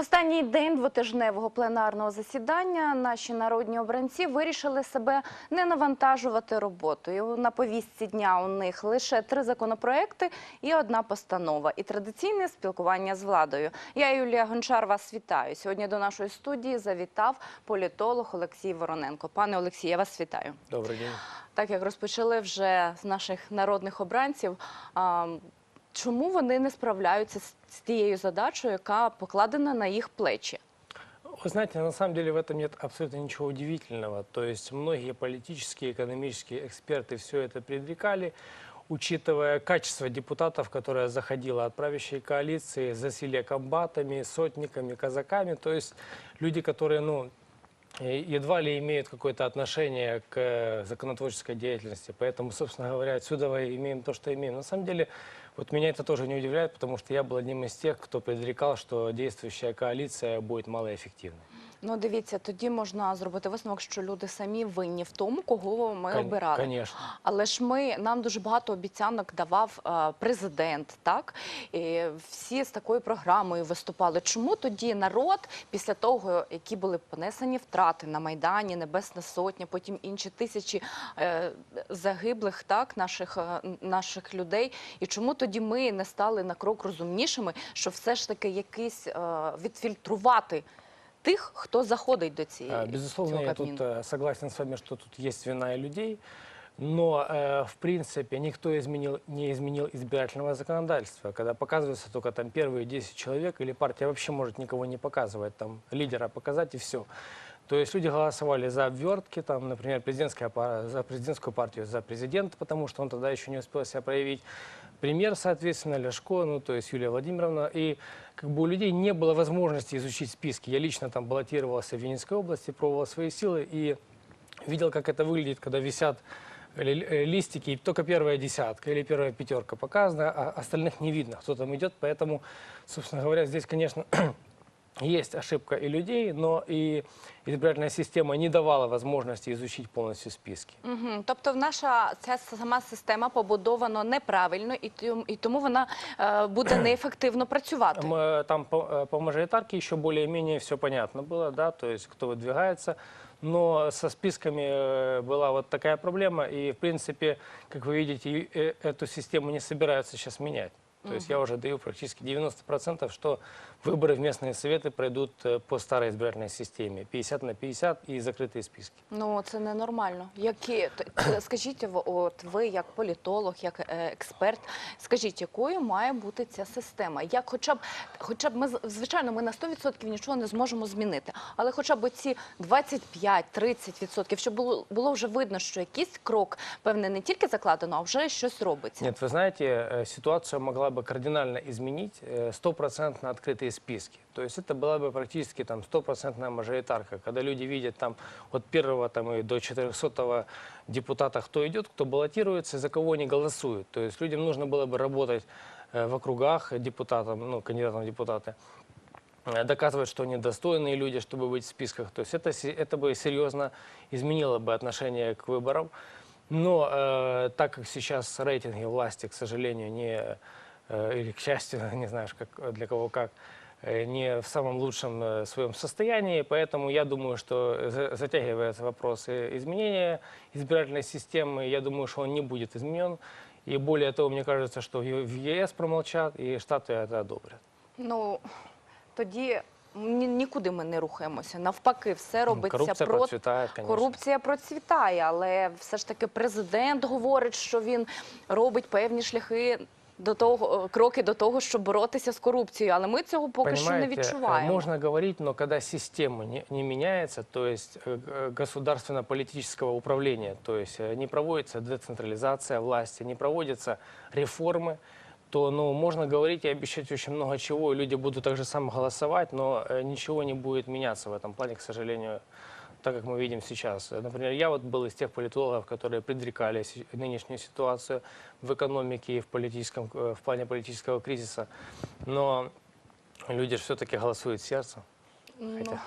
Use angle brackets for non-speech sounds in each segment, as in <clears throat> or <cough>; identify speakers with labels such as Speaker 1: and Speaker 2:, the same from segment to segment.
Speaker 1: останній день двотижневого пленарного засідання наші народні обранці вирішили себе не навантажувати роботою. На повістці дня у них лише три законопроекти і одна постанова. І традиційне спілкування з владою. Я Юлія Гончар вас вітаю. Сьогодні до нашої студії завітав політолог Олексій Вороненко. Пане Олексій, я вас вітаю.
Speaker 2: Добрый день.
Speaker 1: Так як розпочали вже з наших народних обранців. а, Чому вони не справляються з з тією задачою, яка покладена на їх плечі?
Speaker 2: Вы знаете, на самом деле в этом нет абсолютно ничего удивительного. То есть многие политические, экономические эксперты все это предрекали, учитывая качество депутатов, которое заходило от правящей коалиции, засилие комбатами, сотниками, казаками. То есть люди, которые, ну, э, едва ли имеют какое-то отношение к э, законотворческой деятельности. Поэтому, собственно говоря, отсюда мы имеем то, что имеем. На самом деле, вот меня это тоже не удивляет, потому что я был одним из тех, кто предрекал, что действующая коалиция будет малоэффективной.
Speaker 1: Ну, дивіться, тоді можна зробити висновок, що люди самі винні в тому, кого ми
Speaker 2: Кон-
Speaker 1: обирали.
Speaker 2: Конечно.
Speaker 1: Але ж ми нам дуже багато обіцянок давав е, президент, так і всі з такою програмою виступали. Чому тоді народ, після того, які були понесені втрати на майдані, Небесна Сотня, потім інші тисячі е, загиблих, так наших е, наших людей, і чому тоді ми не стали на крок розумнішими, щоб все ж таки якийсь е, відфільтрувати тих, хто заходить до цієї
Speaker 2: А, Безусловно,
Speaker 1: цього
Speaker 2: я
Speaker 1: Кабміну?
Speaker 2: тут э, согласен с вами, что тут есть вина и людей. Но, э, в принципе, никто изменил, не изменил избирательного законодательства. Когда показывается только там первые 10 человек, или партия вообще может никого не показывать, там лидера показать и все. То есть люди голосовали за обвертки, там, например, президентская, пар- за президентскую партию, за президента, потому что он тогда еще не успел себя проявить. Премьер, соответственно, Ляшко, ну, то есть Юлия Владимировна. И как бы у людей не было возможности изучить списки. Я лично там баллотировался в Винницкой области, пробовал свои силы и видел, как это выглядит, когда висят ли- э, листики, и только первая десятка или первая пятерка показана, а остальных не видно, кто там идет. Поэтому, собственно говоря, здесь, конечно, <clears throat> есть ошибка и людей, но и избирательная система не давала возможности изучить полностью списки.
Speaker 1: Угу. Тобто наша ця сама система побудована неправильно, і, том- і тому вона е, буде <clears throat> неефективно працювати.
Speaker 2: М, э, Там по, э, по мажоритарке еще более-менее все понятно было, да, то есть кто выдвигается. Но со списками э, была вот такая проблема, и, в принципе, как вы видите, и, э, эту систему не собираются сейчас менять. То есть я уже даю практически 90%, что выборы в местные советы пройдут э, по старой избирательной системе. 50 на 50 и закрытые списки.
Speaker 1: Ну це ненормально. Які т- т- скажіть, в- от ви як політолог, як е, експерт, скажіть, якою має бути ця система? Як, хоча б, хоча б ми з- звичайно, ми на 100% нічого не зможемо змінити, але хоча б ці 25-30%, щоб було було вже видно, що якийсь крок певне не тільки закладено, а вже щось робиться.
Speaker 2: Нет, вы знаете, э, ситуацию могла бы кардинально изменить э, стопроцентно открытые списки. То есть это была бы практически там стопроцентная мажоритарка, когда люди видят там от первого там и до 400 депутата, кто идет, кто баллотируется, за кого они голосуют. То есть людям нужно было бы работать э, в округах депутатам, ну, кандидатам в депутаты, э, доказывать, что они достойные люди, чтобы быть в списках. То есть это, это бы серьезно изменило бы отношение к выборам. Но э, так как сейчас рейтинги власти, к сожалению, не, или к счастью, <laughs> не знаю уж как, для кого как, э, не в самом лучшем э, своем состоянии, поэтому я думаю, что за- затягивается вопрос э, изменения избирательной системы, я думаю, что он не будет изменен. И более того, мне кажется, что в Е- в ЕС промолчат, и Штаты это одобрят.
Speaker 1: Ну тоді ні- нікуди ми не рухаємося. Навпаки, все робиться
Speaker 2: коррупция
Speaker 1: проти.
Speaker 2: процветает, конечно.
Speaker 1: Корупція процвітає, але все ж таки президент говорить, що він робить певні шляхи до того, кроки до того, щоб боротися з корупцією. Але ми цього поки що не
Speaker 2: Понимаете, э,
Speaker 1: відчуваємо.
Speaker 2: Можно говорить, но когда система не, не меняется, то есть э, г- государственно-политического управления, то есть э, не проводится децентрализация власти, не проводятся реформы, то ну, можно говорить и обещать очень много чего, и люди будут так же само голосовать, но э, ничего не будет меняться в этом плане, к сожалению, так как мы видим сейчас. Э, Например, я вот был из тех политологов, которые предрекали си- нынешнюю ситуацию в экономике и в, политическом, э, в плане политического кризиса, но люди же все-таки голосуют сердцем.
Speaker 1: Ну,
Speaker 2: Хотя-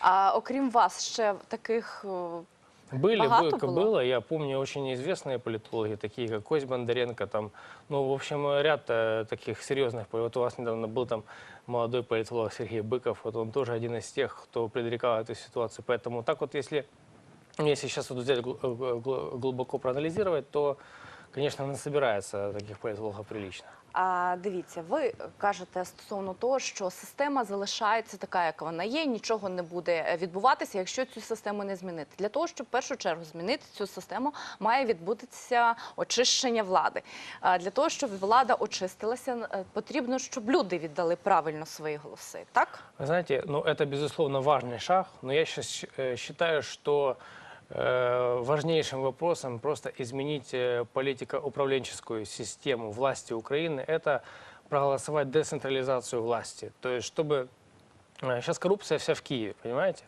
Speaker 1: а окрім вас, ще таких о,
Speaker 2: Были,
Speaker 1: Богато
Speaker 2: было,
Speaker 1: было?
Speaker 2: было. Я помню очень известные политологи, такие как Кость Бондаренко, там, ну, в общем, ряд э, таких серьезных. Вот у вас недавно был там молодой политолог Сергей Быков, вот он тоже один из тех, кто предрекал эту ситуацию. Поэтому так вот, если, если сейчас вот взять гл- э, гл- глубоко проанализировать, то, конечно, не собирается таких политологов прилично.
Speaker 1: А дивіться, ви кажете стосовно того, що система залишається така, як вона є, нічого не буде е, відбуватися, якщо цю систему не змінити. Для того, щоб в першу чергу змінити цю систему, має відбутися очищення влади. А Для того, щоб влада очистилася, е, потрібно, щоб люди віддали правильно свої голоси. Так
Speaker 2: Вы знаете, ну, это, безусловно, важный шаг, но я сейчас считаю, что э, важнейшим вопросом просто изменить э, политико-управленческую систему власти Украины – это проголосовать децентрализацию власти. То есть, чтобы... Сейчас коррупция вся в Киеве, понимаете?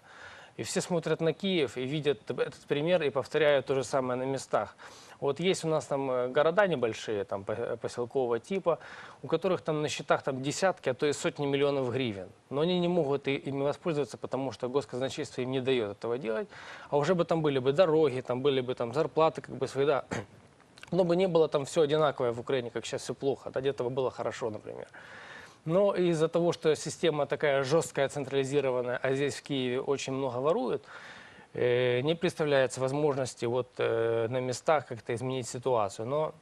Speaker 2: И все смотрят на Киев и видят этот пример и повторяют то же самое на местах. Вот есть у нас там э, города небольшие, там по- поселкового типа, у которых там на счетах там десятки, а то и сотни миллионов гривен. Но они не могут и- ими воспользоваться, потому что госказначейство им не дает этого делать. А уже бы там были бы дороги, там были бы там зарплаты как бы свои, да. <clears throat> Но бы не было там все одинаковое в Украине, как сейчас все плохо. Да, где-то бы было хорошо, например. Но из-за того, что система такая жесткая, централизированная, а здесь в Киеве очень много воруют, э, не представляется возможности вот э, на местах как-то изменить ситуацию. Но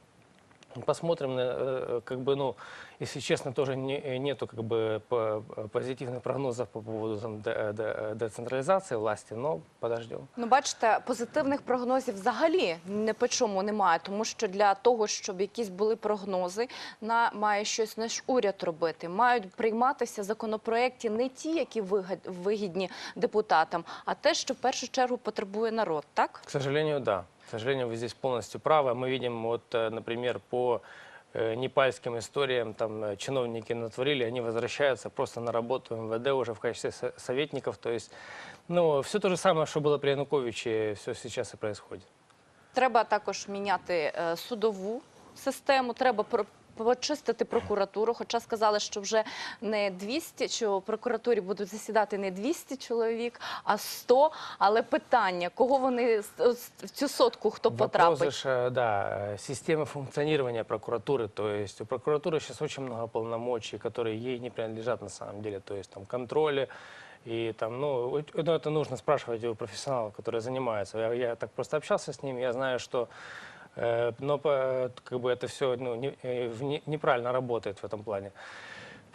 Speaker 2: посмотрим, на, э, как бы, ну, если честно, тоже не- э, нету как бы по- позитивных прогнозов по поводу там, де- де- децентрализации власти, но подождем.
Speaker 1: ну бачите, позитивних прогнозів взагалі не по чому немає, тому що для того, щоб якісь були прогнози, на має щось наш уряд робити. Мають прийматися законопроекти не ті, які вигад- вигідні депутатам, а те, що в першу чергу потребує народ. Так
Speaker 2: К сожалению, да. К сожалению, вы здесь полностью правы. Мы видим, вот, э, например, по э, непальским историям, там э, чиновники натворили, они возвращаются просто на работу в МВД уже в качестве со- советников. То есть, ну, все то же самое, что было при Януковиче, все сейчас и происходит.
Speaker 1: треба також міняти е, судову систему. Треба про. Почистити прокуратуру, хоча сказали, що вже не 200, що в прокуратурі будуть засідати не 200 чоловік, а 100. Але питання, кого вони с- с- в цю сотку хто
Speaker 2: Вопрос
Speaker 1: потрапить?
Speaker 2: же, э, да, э, системы функционирования прокуратуры. То есть у прокуратуры сейчас очень много полномочий, которые ей не принадлежат на самом деле. То есть там контроли и там, ну, у- ну, это нужно спрашивать у профессионалов, которые занимаются. Я, я так просто общался с ними, я знаю, что э, но по- как бы это все ну, не- э, в не- неправильно работает в этом плане.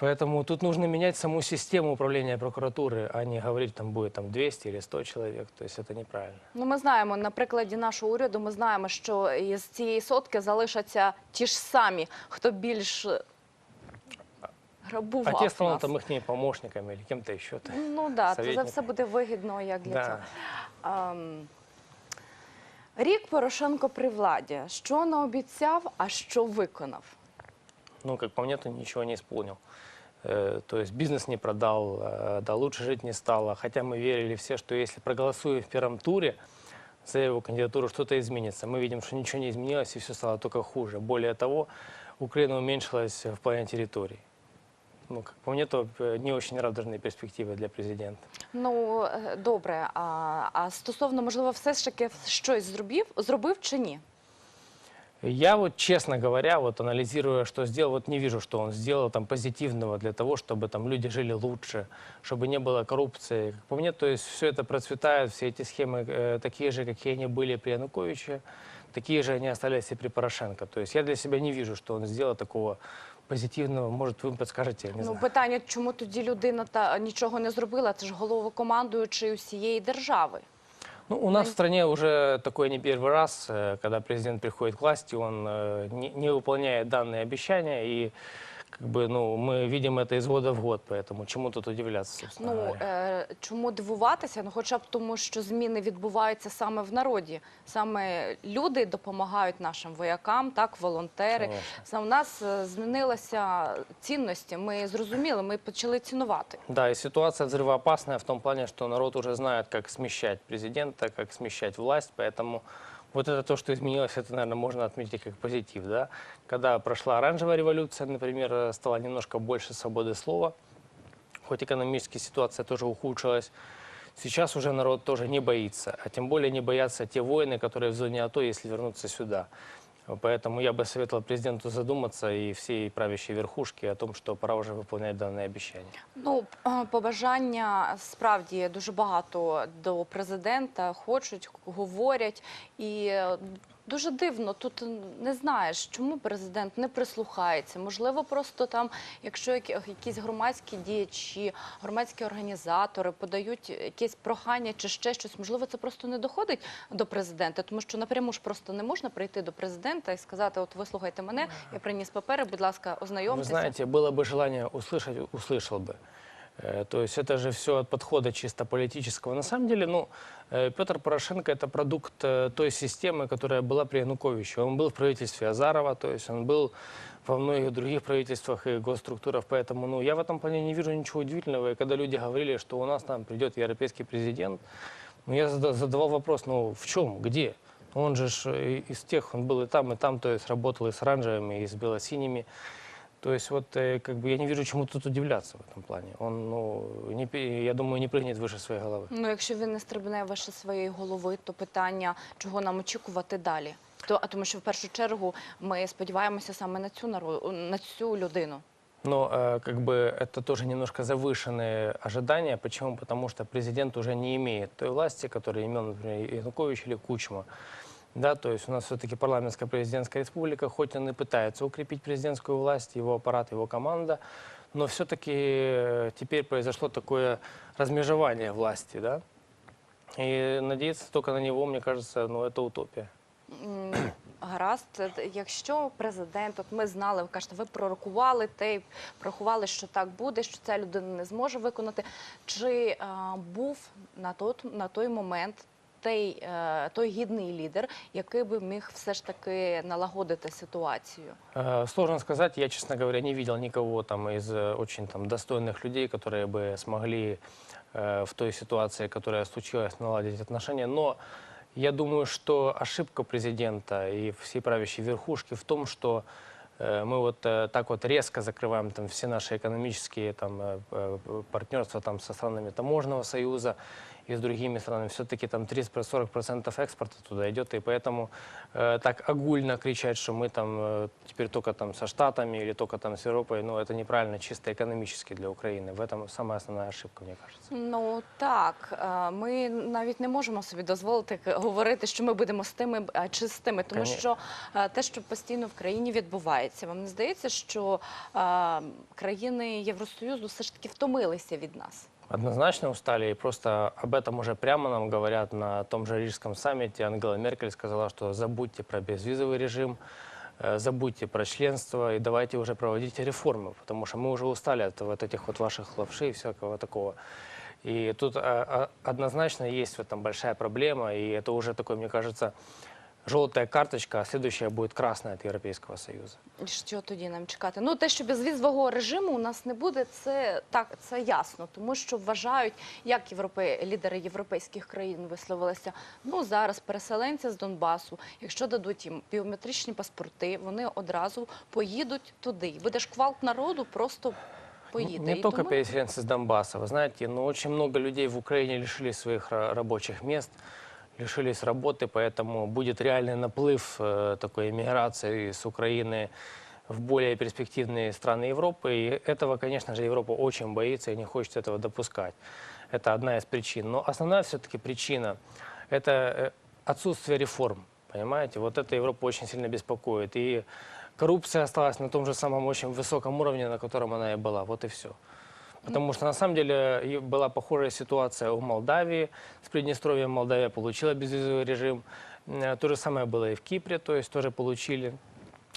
Speaker 2: Поэтому тут нужно менять саму систему управления прокуратуры, а не говорить, там будет там 200 или 100 человек. То есть это неправильно.
Speaker 1: Ну, ми знаємо на прикладі нашого уряду. Ми знаємо, що із цієї сотки залишаться ті ж самі, хто більш е, грабував
Speaker 2: А те станут
Speaker 1: нас.
Speaker 2: там их помощниками или кем-то еще. -то.
Speaker 1: Ну да, це за
Speaker 2: Советник.
Speaker 1: все буде вигідно як для
Speaker 2: Да.
Speaker 1: цього. Ем, Рік Порошенко при владі. Що наобіцяв, а що виконав?
Speaker 2: Ну, как по мне, то ничего не исполнил. Э, То есть бизнес не продал, э, да, лучше жить не стало. Хотя мы верили все, что если проголосуем в первом туре за его кандидатуру, что-то изменится. Мы видим, что ничего не изменилось и все стало только хуже. Более того, Украина уменьшилась в плане территорий. Ну, как по мне, то э, не очень радужные перспективы для президента.
Speaker 1: Ну е, добре. А, а стосовно, можливо, все ж таки щось зробив, зробив чи ні?
Speaker 2: Я вот, честно говоря, вот анализируя, что сделал, вот не вижу, что он сделал там позитивного для того, чтобы там люди жили лучше, чтобы не было коррупции. Как по мне, то есть все это процветает, все эти схемы э, такие же, какие они были при Януковиче, такие же они остались и при Порошенко. То есть я для себя не вижу, что он сделал такого позитивного. Может, вы подскажете, я не
Speaker 1: ну
Speaker 2: знаю.
Speaker 1: питання, чому тоді людина та нічого не зробила? Це ж головокомандуючий усієї держави.
Speaker 2: Ну, у нас в стране уже такой не первый раз, э, когда президент приходит к власти, он э, не, не выполняет данные обещания, и как бы, ну, мы видим это из года в год, поэтому чему тут удивляться, собственно
Speaker 1: Ну
Speaker 2: говоря.
Speaker 1: е, чому дивуватися? Ну, хоча б тому, що зміни відбуваються саме в народі. Саме люди допомагають нашим воякам, так, волонтери.
Speaker 2: Конечно.
Speaker 1: Саме в нас е, змінилися цінності. Ми зрозуміли, ми почали цінувати.
Speaker 2: Да, и ситуация взрывоопасная в том плане, что народ уже знает, как смещать президента, как смещать власть, поэтому вот это то, что изменилось, это, наверное, можно отметить как позитив, да. Когда прошла оранжевая революция, например, э, стало немножко больше свободы слова, хоть экономическая ситуация тоже ухудшилась. Сейчас уже народ тоже не боится, а тем более не боятся те воины, которые в зоне АТО, если вернуться сюда. Поэтому я бы советовал президенту задуматься и всей правящей верхушке о том, что пора уже выполнять данные обещания.
Speaker 1: Ну, е, побажання справді дуже багато до президента хочуть, говорять, і е, дуже дивно. Тут не знаєш, чому президент не прислухається. Можливо, просто там, якщо які- якісь громадські діячі, громадські організатори подають якесь прохання чи ще щось, можливо, це просто не доходить до президента, тому що напряму ж просто не можна прийти до президента і сказати: От вислухайте мене, я приніс папери, будь ласка,
Speaker 2: Вы
Speaker 1: ознайомтеся.
Speaker 2: знаете, было бы желание услышать, услышал бы. Э, То есть это же все от подхода чисто политического. На самом деле, ну, э, Петр Порошенко это продукт э, той системы, которая была при Януковиче. Он был в правительстве Азарова, то есть он был во многих других правительствах и госструктурах. Поэтому ну, я в этом плане не вижу ничего удивительного. И когда люди говорили, что у нас там придет европейский президент, ну, я зада- задавал вопрос, ну в чем, где? Он же ж, из тех, он был и там, и там, то есть работал и с оранжевыми, и с белосиними. То есть вот э, как бы я не вижу, чему тут удивляться в этом плане. Он, ну, не, пе- я думаю, не прыгнет выше своей головы.
Speaker 1: Ну, якщо він не стрибне вище своєї голови, то питання, чого нам очікувати далі? То, а тому що в першу чергу ми сподіваємося саме на цю народ, на цю людину.
Speaker 2: Но э, как бы это тоже немножко завышенные ожидания. Почему? Потому что президент уже не имеет той власти, которую имел, например, Янукович или Кучма. Да, то есть у нас все-таки парламентская президентская республика, хоть он и пытается укрепить президентскую власть, его аппарат, его команда, но все-таки теперь произошло такое размежевание власти, да. И надеяться только на него, мне кажется, ну это утопия.
Speaker 1: Гаразд, якщо президент, от ми знали, ви кажете, ви пророкували те, прорахували, що так буде, що ця людина не зможе виконати. Чи а, був на той, на той момент той, е, той гідний лідер, який би міг все ж таки налагодити ситуацію?
Speaker 2: Э, Сложно сказать, я, честно говоря, не видел никого там из э, очень там достойных людей, которые бы смогли э, в той ситуации, которая случилась, наладить отношения. Но я думаю, что ошибка президента и всей правящей верхушки в том, что э, мы вот э, так вот резко закрываем там все наши экономические там э, э, партнерства там со странами таможенного союза и с другими странами. Все-таки там 30-40% экспорта туда идет, и поэтому э, так огульно кричать, что мы там э, теперь только там со Штатами или только там с Европой, ну это неправильно чисто экономически для Украины. В этом самая основная ошибка, мне кажется.
Speaker 1: Ну так, е, ми навіть не можемо собі дозволити к- говорити, що ми будемо з тими а, чи з тими, тому
Speaker 2: Конечно.
Speaker 1: що е, те, що постійно в країні відбувається, вам не здається, що е, країни Євросоюзу все ж таки втомилися від нас?
Speaker 2: Однозначно устали, и просто об этом уже прямо нам говорят на том же Рижском саммите. Ангела Меркель сказала, что забудьте про безвизовый режим, э, забудьте про членство и давайте уже проводите реформы, потому что мы уже устали от вот этих вот ваших лапшей и всякого такого. И тут а, а, однозначно есть в этом большая проблема, и это уже такой, мне кажется, желтая карточка, а следующая будет красная от Европейского Союза.
Speaker 1: І Що тоді нам чекати? Ну те, що безвізового режиму у нас не буде, це так, це ясно, тому що вважають, як європе... лідери європейських країн висловилися. Ну зараз переселенці з Донбасу, якщо дадуть їм біометричні паспорти, вони одразу поїдуть туди. Буде шквалт народу, просто поїде.
Speaker 2: Ну, Не
Speaker 1: І
Speaker 2: только
Speaker 1: тому-
Speaker 2: переселенцы с Донбасса. Вы знаете, но очень много людей в Украине лишились своих ра- рабочих мест, лишились работы, поэтому будет реальный наплыв э, такой эмиграции с Украины в более перспективные страны Европы. И этого, конечно же, Европа очень боится и не хочет этого допускать. Это одна из причин. Но основная все-таки причина – это э, отсутствие реформ. Понимаете, вот это Европу очень сильно беспокоит. И коррупция осталась на том же самом очень высоком уровне, на котором она и была. Вот и все. Потому что на самом деле и была похожая ситуация у Молдавии. С Приднестровьем Молдавия получила безвизовый режим. Э, То же самое было и в Кипре, то есть тоже получили.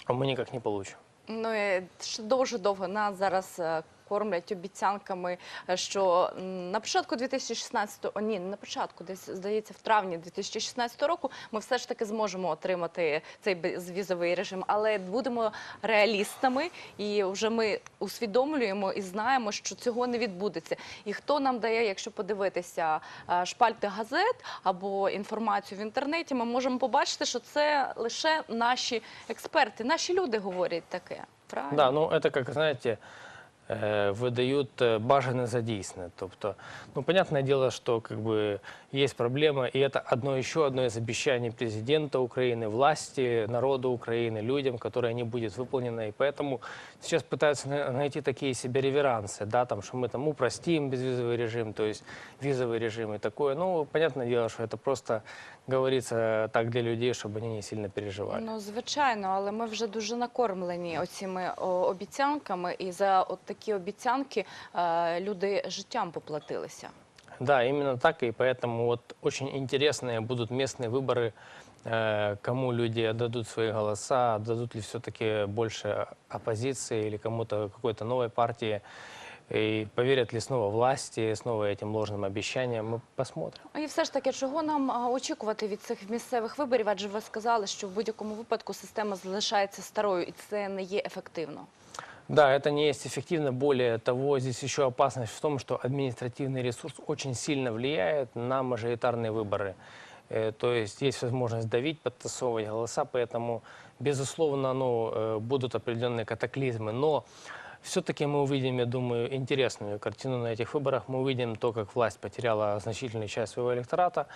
Speaker 2: А мы никак не получим.
Speaker 1: Ну і ще дуже довго нас зараз е, кормлять обіцянками, е, що на початку 2016, о, ні, не на початку, десь здається, в травні 2016 року ми все ж таки зможемо отримати цей безвізовий режим, але будемо реалістами, і вже ми усвідомлюємо і знаємо, що цього не відбудеться. І хто нам дає, якщо подивитися е, шпальти газет або інформацію в інтернеті, ми можемо побачити, що це лише наші експерти, наші люди говорять таке. Правильно?
Speaker 2: Да, ну это как, знаете, е, видають е, бажане за дійсне. Тобто, ну, понятное дело, что как бы есть проблема, и это одно еще одно из обещаний президента Украины, власти, народу Украины, людям, которое не будет выполнено. И поэтому сейчас пытаются на- найти такие себе реверансы, да, там, что мы там упростим безвизовый режим, то есть визовый режим и такое. Ну, понятное дело, что это просто говорится так для людей, чтобы они не сильно переживали.
Speaker 1: Ну, звичайно, але ми вже дуже накормлені оціми о, обіцянками, і за от такі обіцянки е, люди життям поплатилися.
Speaker 2: Да, именно так, и поэтому вот очень интересные будут местные выборы, э, кому люди отдадут свои голоса, отдадут ли все-таки больше оппозиции или кому-то какой-то новой партии, и поверят ли снова власти, снова этим ложным обещаниям, мы посмотрим.
Speaker 1: І все ж таки, чого нам а, очікувати від цих місцевих виборів? Адже ви сказали, що в будь-якому випадку система залишається старою, і це не є ефективно.
Speaker 2: Да, это не есть эффективно. Более того, здесь еще опасность в том, что административный ресурс очень сильно влияет на мажоритарные выборы. Э, То есть есть возможность давить, подтасовывать голоса, поэтому, безусловно, ну, э, будут определенные катаклизмы. Но все-таки мы увидим, я думаю, интересную картину на этих выборах. Мы увидим то, как власть потеряла значительную часть своего электората,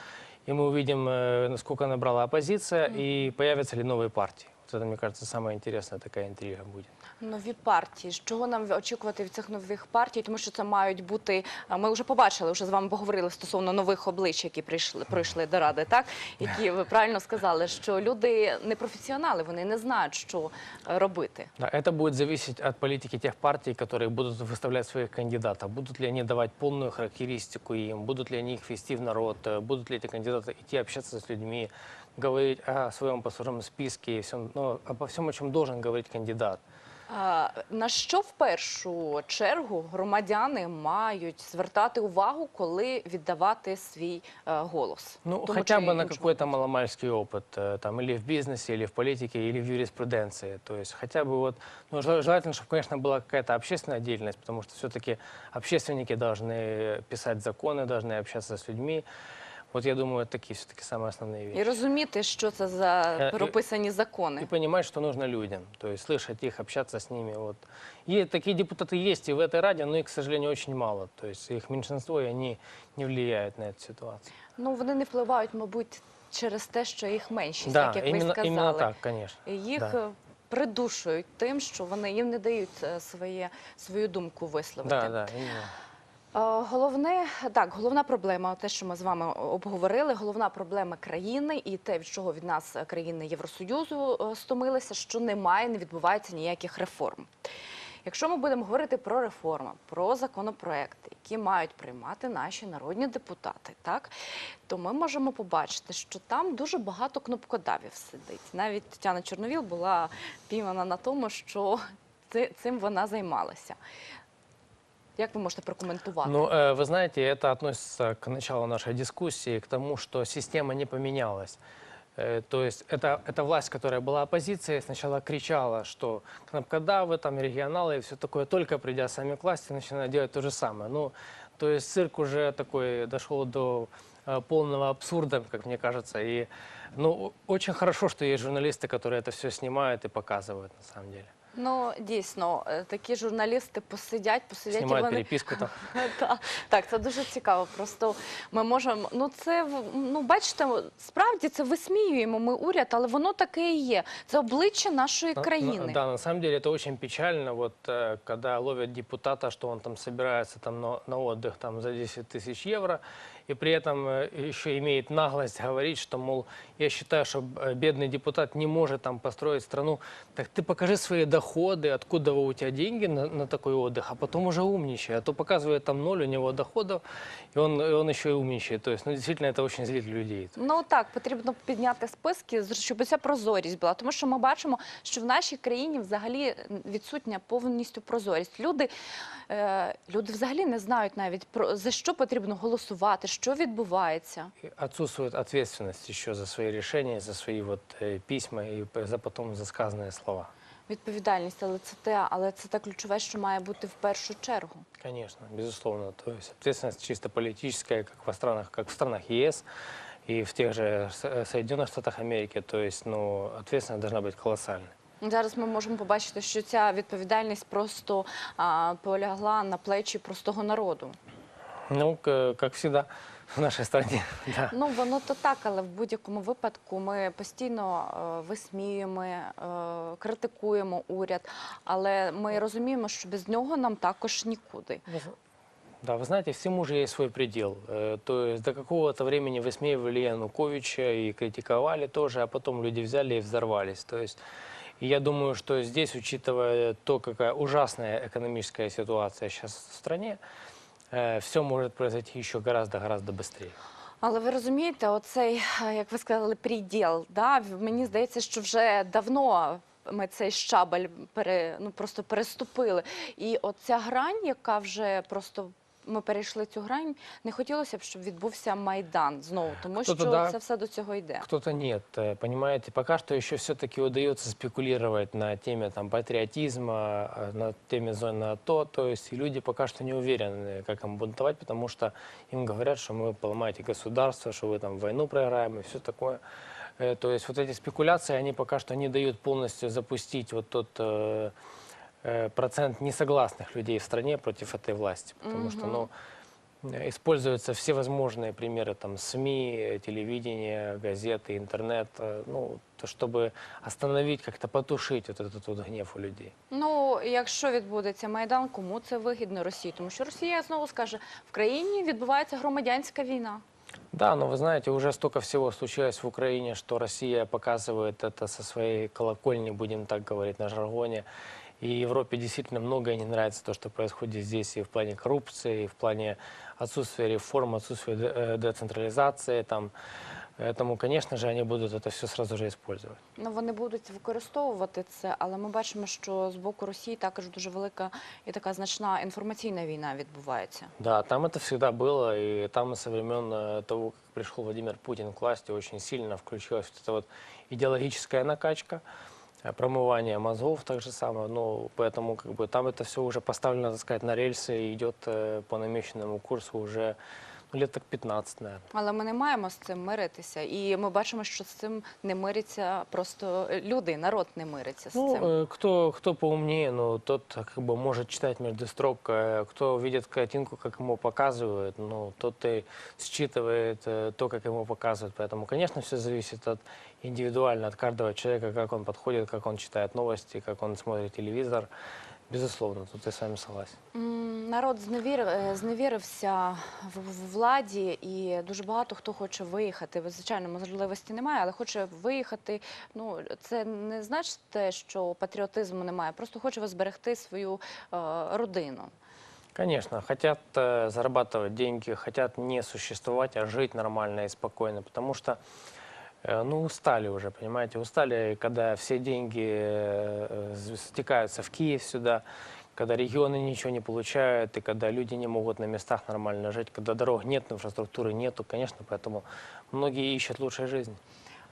Speaker 2: и мы увидим, э, насколько набрала оппозиция, и появятся ли новые партии. Вот это, мне кажется, самая интересная такая интрига будет.
Speaker 1: Нові партії. Чого нам очікувати від цих нових партій? Тому що це мають бути. а, Ми вже побачили, вже з вами поговорили стосовно нових облич, які прийшли прийшли до ради, так які ви правильно сказали, що люди не професіонали, вони не знають, що е, робити.
Speaker 2: Да, это будет зависеть от политики тех партий, которые будут выставлять своих кандидатов. Будут ли они давать полную характеристику им, будут ли они их вести в народ, э, будут ли эти кандидаты идти общаться с людьми, говорить о своем послужном списке, и всем, ну, обо всем, о чем должен говорить кандидат.
Speaker 1: А, На що в першу чергу громадяни мають звертати увагу, коли віддавати свій е, голос?
Speaker 2: Ну,
Speaker 1: Тому
Speaker 2: хотя
Speaker 1: чи
Speaker 2: бы на
Speaker 1: іншому?
Speaker 2: какой-то маломальский опыт, э, там, или в бизнесе, или в политике, или в юриспруденции. То есть хотя бы вот, ну, жел- желательно, чтобы, конечно, была какая-то общественная деятельность, потому что все-таки общественники должны писать законы, должны общаться с людьми. Вот я думаю, это такие все-таки самые основные
Speaker 1: І
Speaker 2: вещи.
Speaker 1: розуміти, що це за
Speaker 2: Е, і-
Speaker 1: прописані
Speaker 2: И
Speaker 1: закони.
Speaker 2: понимать, что нужно людям, то есть слышать их, общаться с ними. Вот. И такие депутаты есть и в этой Раде, но их, к сожалению, очень мало. То есть их меньшинство, и они не влияют на эту ситуацию.
Speaker 1: Ну вони не впливають, мабуть, через те, що їх меншість,
Speaker 2: Да,
Speaker 1: так як ви
Speaker 2: именно,
Speaker 1: сказали.
Speaker 2: именно так, конечно.
Speaker 1: І Їх
Speaker 2: Да.
Speaker 1: е, придушують тим, що вони їм не дають е, своє свою думку висловити.
Speaker 2: Да, да, именно.
Speaker 1: Е, Головне, так, головна проблема, те, що ми з вами обговорили, головна проблема країни і те, від чого від нас е, країни Євросоюзу е, стомилися, що немає, не відбувається ніяких реформ. Якщо ми будемо говорити про реформи, про законопроекти, які мають приймати наші народні депутати, так то ми можемо побачити, що там дуже багато кнопкодавів сидить. Навіть Тетяна Чорновіл була піймана на тому, що ци- цим вона займалася. Як ви можете прокоментувати?
Speaker 2: Ну, э, вы знаете, это относится к началу нашей дискуссии, к тому, что система не поменялась. Э, То есть это, это власть, которая была оппозицией, сначала кричала, что кнопкодавы, там, регионалы и все такое, только придя сами к власти, начинают делать то же самое. Ну, то есть цирк уже такой дошел до э, полного абсурда, как мне кажется. И, ну, очень хорошо, что есть журналисты, которые это все снимают и показывают, на самом деле.
Speaker 1: Ну дійсно, е, такі журналісти посидять, посидять і
Speaker 2: Снимают
Speaker 1: вони
Speaker 2: переписку там. <laughs>
Speaker 1: Так, так, це дуже цікаво. Просто ми можемо. Ну це в- ну бачите, справді це висміюємо ми уряд, але воно таке і є. Це обличчя нашої
Speaker 2: На- на-
Speaker 1: країни.
Speaker 2: да, на самом деле это очень печально, вот э, когда ловят депутата, что он там собирается там на, на отдых там за 10 тысяч евро, и при этом э, еще имеет наглость говорить, что, мол, я считаю, что э, бедный депутат не может там построить страну. Так ты покажи свои доходы, откуда у тебя деньги на, на такой отдых, а потом уже умничай. А то показывает там ноль у него доходов, и он, и он еще и умничает. То есть, ну, действительно, это очень злит людей.
Speaker 1: Ну так, потрібно підняти списки, з- щоб ця прозорість була. Тому що ми бачимо, що в нашій країні взагалі відсутня повністю прозорість. Люди, е, люди взагалі не знають навіть про за що потрібно голосувати, що відбувається.
Speaker 2: И Отсутствует ответственность еще за свои решения, за свои вот э, письма и п- за потом за сказанные слова.
Speaker 1: Відповідальність, але це те, але це те ключове, що має бути в першу чергу.
Speaker 2: Конечно, безусловно. То есть ответственность чисто политическая, как во странах, как в странах ЕС и в тех же С- э, Соединенных Штатах Америки. То есть, ну, ответственность должна быть колоссальной.
Speaker 1: Зараз ми можемо побачити, що ця відповідальність просто а, полягла на плечі простого народу.
Speaker 2: Ну, к- как всегда в нашей стране, <laughs> да.
Speaker 1: Ну воно то так, але в будь-якому випадку ми постійно е, висміюємо, е, критикуємо уряд, але ми розуміємо, що без нього нам також нікуди.
Speaker 2: Вы зна- Да, вы знаете, всему же есть свой предел. Э, То есть до какого-то времени высмеивали Януковича и критиковали тоже, а потом люди взяли и взорвались. То есть и я думаю, что здесь, учитывая то, какая ужасная экономическая ситуация сейчас в стране, все може произойти еще гораздо-гораздо быстрее.
Speaker 1: Але ви розумієте, оцей, е, як ви сказали, приділ, да? мені здається, що вже давно ми цей щабель пере, ну, просто переступили. І оця грань, яка вже просто Ми перейшли цю грань. Не хотілося б, щоб відбувся майдан знову, тому що
Speaker 2: Хто-то да,
Speaker 1: це все до цього йде.
Speaker 2: Кто-то нет, э, понимаете, пока что еще все-таки удается спекулировать на теме там, патриотизма, э, на теме зоны АТО, то есть и люди пока что не уверены, как им бунтовать, потому что им говорят, что мы поломаете государство, что вы там войну проиграем и все такое. Э, То есть вот эти спекуляции, они пока что не дают полностью запустить вот тот э, э, процент несогласных людей в стране против этой власти, потому что, ну, Э, Используются всевозможные примеры, там, СМИ, э, телевидение, газеты, интернет, э, ну, то, чтобы остановить, как-то потушить вот этот вот гнев у людей.
Speaker 1: Ну, якщо відбудеться майдан, кому це вигідно Росії? Тому що Росія знову скаже, в країні відбувається громадянська війна.
Speaker 2: Да, но вы знаете, уже столько всего случилось в Украине, что Россия показывает это со своей колокольни, будем так говорить на жаргоне. И Европе действительно многое не нравится, то, что происходит здесь и в плане коррупции, и в плане отсутствия реформ, отсутствия де- э, децентрализации. Там. Поэтому, конечно же, они будут это все сразу же использовать.
Speaker 1: Ну, вони будуть використовувати це, але ми бачимо, що з боку Росії також дуже велика і така значна інформаційна війна відбувається.
Speaker 2: Да, там это всегда было, и там со времен э, того, как пришел Владимир Путин к власти, очень сильно включилась вот эта вот идеологическая накачка, э, промывание мозгов так же самое. Ну, поэтому как бы там это все уже поставлено, так сказать, на рельсы и идет э, по намеченному курсу уже ну, лет так 15, наверное.
Speaker 1: Але ми не маємо з цим миритися, і ми бачимо, що з цим не миряться просто люди, народ не мириться з
Speaker 2: Ну,
Speaker 1: цим.
Speaker 2: э, кто, кто поумнее, ну, тот как бы может читать между строк, э, кто видит картинку, как ему показывают, ну, тот и считывает э, то, как ему показывают. Поэтому, конечно, все зависит от индивидуально от каждого человека, как он подходит, как он читает новости, как он смотрит телевизор. Безусловно, тут я с вами согласен.
Speaker 1: М, Народ зневір, е, зневірився в, в владі, і дуже багато хто хоче виїхати. Ви, Звичайно, можливості немає, але хоче виїхати. Ну це не значить те, що патріотизму немає, просто хоче зберегти свою е, родину.
Speaker 2: Конечно, хотят э, зарабатывать деньги, хотят не существовать, а жить нормально и спокойно, потому что, э, ну, устали уже, понимаете, устали, когда все деньги э, э, стекаются в Киев сюда, когда регионы ничего не получают, и когда люди не могут на местах нормально жить, когда дорог нет, инфраструктуры нету, конечно, поэтому многие ищут лучшей жизни.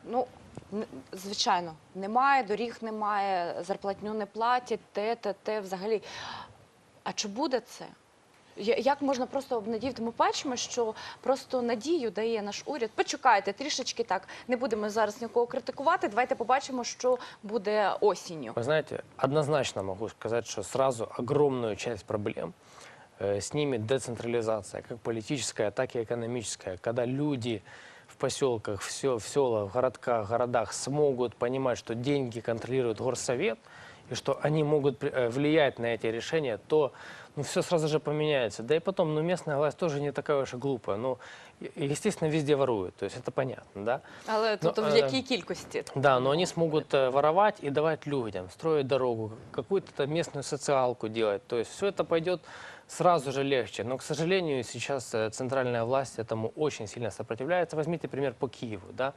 Speaker 1: Ну н- звичайно, немає доріг, немає зарплатню не платять, те, те, те взагалі. А чи буде це? Я- Як можна просто обнадіяти? Ми бачимо, що просто надію дає наш уряд. Почекайте трішечки так. Не будемо зараз нікого критикувати. Давайте побачимо, що буде осінню.
Speaker 2: Вы знаете, однозначно могу сказать, что сразу огромную часть проблем э, снимет децентрализация, как политическая, так и экономическая. Когда люди в поселках, в, сел- в селах, в городках, городах смогут понимать, что деньги контролирует горсовет, и что они могут при- э, влиять на эти решения, то ну, все сразу же поменяется. Да и потом, ну, местная власть тоже не такая уж и глупая. Ну, и- естественно, везде воруют, то есть это понятно, да?
Speaker 1: Але тут
Speaker 2: Ну,
Speaker 1: в
Speaker 2: е,
Speaker 1: якій кількості?
Speaker 2: Да, но они смогут э, воровать и давать людям, строить дорогу, какую-то там местную социалку делать. То есть все это пойдет сразу же легче. Но, к сожалению, сейчас э, центральная власть этому очень сильно сопротивляется. Возьмите пример по Киеву. Да?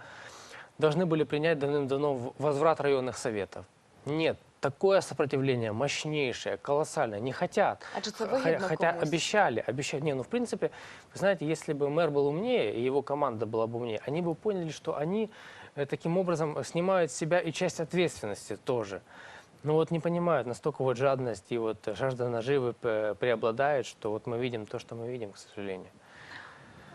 Speaker 2: Должны были принять давным-давно в- возврат районных советов. Нет, такое сопротивление мощнейшее, колоссальное. Не хотят.
Speaker 1: Адже це
Speaker 2: Х-
Speaker 1: вигідно
Speaker 2: Хотя
Speaker 1: комусь.
Speaker 2: обещали, обещали. Не, ну в принципе, вы знаете, если бы мэр был умнее, и его команда была бы умнее, они бы поняли, что они э, таким образом снимают с себя и часть ответственности тоже. Но вот не понимают, настолько вот жадность и вот жажда наживы э, преобладает, что вот мы видим то, что мы видим, к сожалению.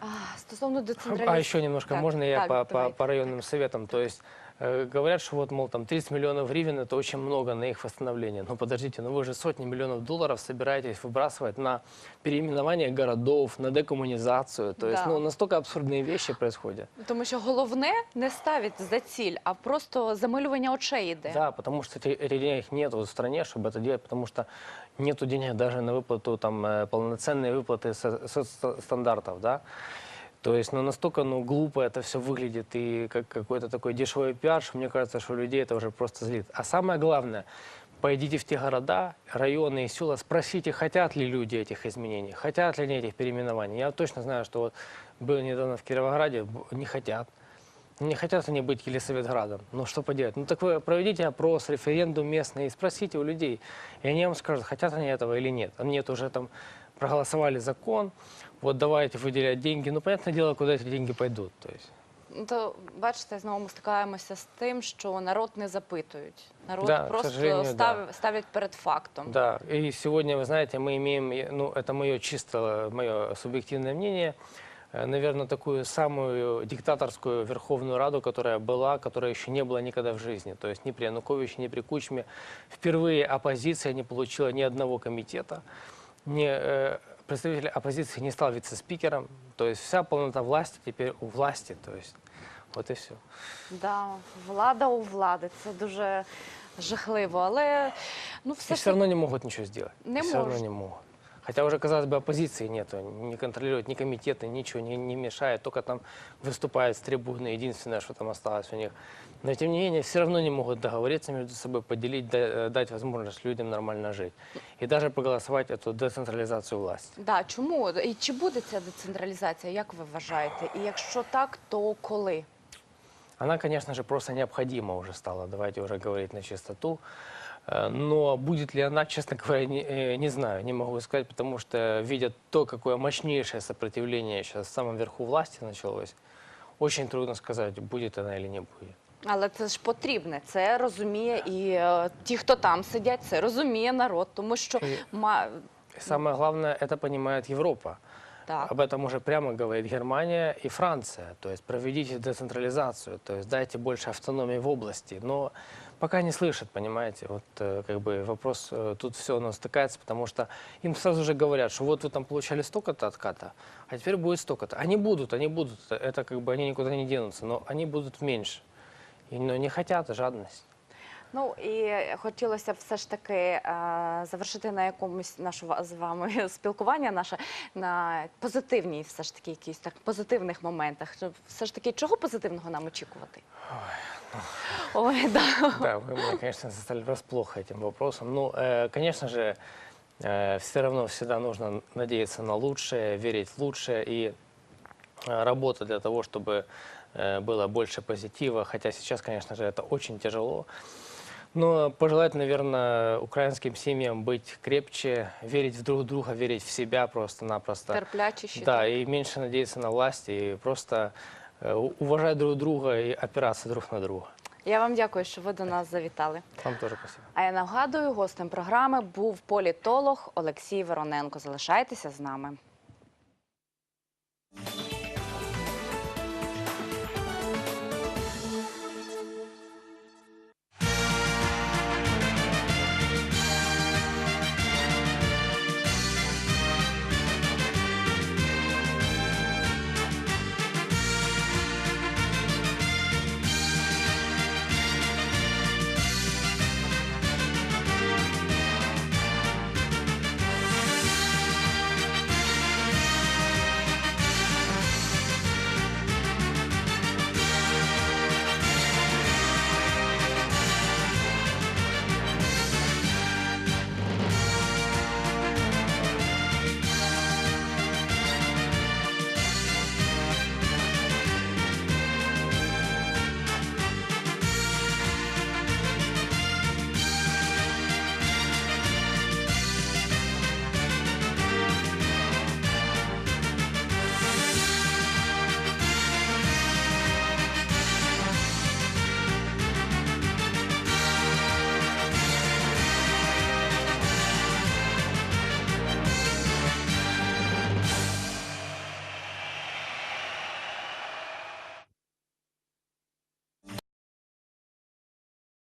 Speaker 1: А, стосовно децентралізації.
Speaker 2: А еще немножко,
Speaker 1: Так,
Speaker 2: можно я
Speaker 1: так,
Speaker 2: по, по,
Speaker 1: давайте.
Speaker 2: по районным советам? То есть Э, Говорят, что вот, мол, там 30 миллионов гривен это очень много на их восстановление. Но подождите, ну вы же сотни миллионов долларов собираетесь выбрасывать на переименование городов, на декоммунизацию. То есть,
Speaker 1: Да.
Speaker 2: ну, настолько абсурдные вещи происходят.
Speaker 1: Тому що головне не ставить за ціль, а просто замилювання очей іде.
Speaker 2: Да, потому что эти- этих денег нет в стране, чтобы это делать, потому что нету денег даже на выплату, там, э, полноценные выплаты со- соцстандартов, да. То есть, ну, настолько, ну, глупо это все выглядит и как какой-то такой дешевый пиар, что мне кажется, что людей это уже просто злит. А самое главное, пойдите в те города, районы и села, спросите, хотят ли люди этих изменений, хотят ли они этих переименований. Я точно знаю, что вот был недавно в Кировограде, не хотят. Не хотят они быть Елисаветградом. Ну что поделать? Ну так вы проведите опрос, референдум местный и спросите у людей. И они вам скажут, хотят они этого или нет. А нет, уже там проголосовали закон, вот давайте выделять деньги. Ну понятное дело, куда эти деньги пойдут. То есть.
Speaker 1: Ну, То бачите, знову ми стикаємося з тим, що народ не запитують. Народ
Speaker 2: Да, к
Speaker 1: просто
Speaker 2: сожалению,
Speaker 1: став, ставлять перед фактом.
Speaker 2: Да, и сегодня, вы знаете, мы имеем, э, ну, это мое чисто, мое субъективное мнение, наверное, такую самую диктаторскую Верховную Раду, которая была, которая еще не было никогда в жизни. То есть ни при Януковиче, ни при Кучме. Впервые оппозиция не получила ни одного комитета, ни, э, представитель оппозиции не стал вице-спикером. То есть вся полнота власти теперь у власти. То есть вот и все.
Speaker 1: Да, влада у влади. Це дуже жахливо. Але ну все
Speaker 2: все равно не можуть нічого зробити.
Speaker 1: Не
Speaker 2: И все равно
Speaker 1: может.
Speaker 2: не могут. Хотя уже, казалось бы, оппозиции нету, не контролируют ни комитеты, ничего не, не мешает, только там выступают с трибуны, единственное, что там осталось у них. Но тем не менее, все равно не могут договориться между собой, поделить, да- э, дать возможность людям нормально жить. И даже проголосовать эту децентрализацию власти.
Speaker 1: Да, чому? І чи буде ця децентралізація, як ви вважаєте? І якщо так, то коли?
Speaker 2: Она, конечно же, просто необходима уже стала, давайте уже говорить на чистоту. Э, Но будет ли она, честно <laughs> говоря, не, э, не знаю, не могу сказать, потому что видя то, какое мощнейшее сопротивление сейчас в самом верху власти началось, очень трудно сказать, будет она или не будет.
Speaker 1: Але це ж потрібне. Це розуміє і е, ті, хто там сидять, це розуміє народ, тому що
Speaker 2: І-
Speaker 1: ма...
Speaker 2: И самое главное, это понимает Европа.
Speaker 1: так.
Speaker 2: Об этом уже прямо говорит Германия и Франция. То есть проведите децентрализацию, то есть дайте больше автономии в области. Но пока не слышат, понимаете. Вот э, как бы вопрос, э, тут все у нас стыкается, потому что им сразу же говорят, что вот вы там получали столько-то отката, а теперь будет столько-то. Они будут, они будут. Это как бы они никуда не денутся, но они будут меньше. И, но не хотят, жадность.
Speaker 1: Ну і хотілося б все ж таки е, завершити на якомусь нашого з вами <laughs> спілкування наше на позитивній, все ж таки, якісь так позитивних моментах. Щоб Все ж таки, чого позитивного нам очікувати? Ой, да.
Speaker 2: Да, вы меня, конечно, застали врасплох этим вопросом. Ну, э, конечно же, все равно всегда нужно надеяться на лучшее, верить в лучшее и э, работать для того, чтобы э, было больше позитива. Хотя сейчас, конечно же, это очень тяжело. Но пожелать, наверное, украинским семьям быть крепче, верить в друг друга, верить в себя просто-напросто.
Speaker 1: терплячіші.
Speaker 2: Да, и меньше надеяться на власть, и просто э, уважать друг друга и опираться друг на друга.
Speaker 1: Я вам дякую, що ви до нас завітали.
Speaker 2: Вам тоже спасибо.
Speaker 1: А я нагадую, гостем програми був політолог Олексій Вороненко. Залишайтеся з нами.